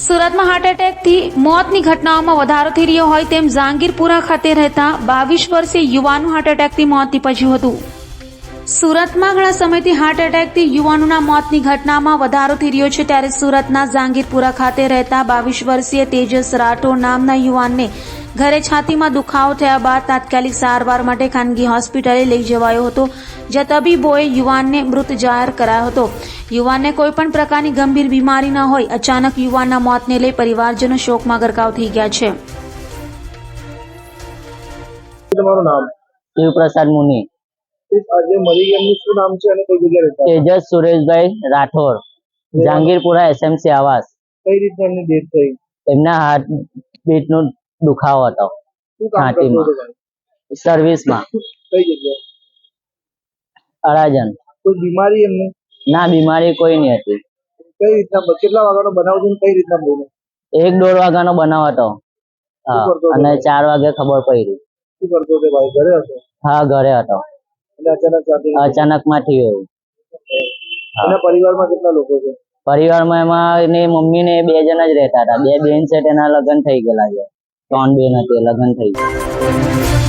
સુરતમાં હાર્ટ એટેકથી મોતની ઘટનાઓમાં વધારો થઈ રહ્યો હોય તેમ જાંગીરપુરા ખાતે રહેતા બાવીસ વર્ષીય યુવાનું હાર્ટ એટેકથી મોત નીપજ્યું હતું. સુરતમાં ઘણા સમયથી હાર્ટ એટેકથી યુવાનોના મોતની ઘટનામાં વધારો થઈ રહ્યો છે ત્યારે સુરતના જાંગીરપુરા ખાતે રહેતા બાવીસ વર્ષીય તેજસ રાઠોડ નામના યુવાનને ઘરે છાતીમાં દુખાવો થયા બાદ તાત્કાલિક સારવાર માટે ખાનગી હોસ્પિટલે લઈ જવાયો હતો. જ્યાં તબીબોએ યુવાનને મૃત જાહેર કરાયો હતો. યુવાનને કોઈ પણ પ્રકારની ગંભીર બીમારી ન હોય અચાનક યુવાનના મોતને લઈ પરિવારજનો શોકમાં ગરકાવ થઈ ગયા છે. તમારું નામ? શિવપ્રસાદ મુનિ. આજે મરી ગયા શું નામ છે અને કઈ જગ્યાએ રહેતા? તેજસ સુરેશભાઈ રાઠોડ જહાંગીરપુરા એસએમસી આવાસ. કઈ રીતે એમની ડેથ થઈ? એમના હાર્ટ બીટ નો દુખાવો હતો છાતીમાં સર્વિસમાં અડાજણ. કોઈ બીમારી એમને? ના બીમારી કોઈ નહીં હતી. કઈ રીતના કેટલા વાગ્યાનો બનાવ છે કઈ રીતના બોલે? એક દોઢ વાગ્યાનો બનાવ હતો? અને ચાર વાગે ખબર પડી. શું કરતો હતો ભાઈ? ઘરે હતો? હા ઘરે હતો. અચાનકમાં થયું એવું. એના પરિવારમાં કેટલા લોકો છે? પરિવારમાં એમાં એની મમ્મી ને બે જણ જ રહેતા હતા. બે બેન છે તેના લગ્ન થઈ ગયેલા છે. ત્રણ બે ના તે લગ્ન થઈ ગયા.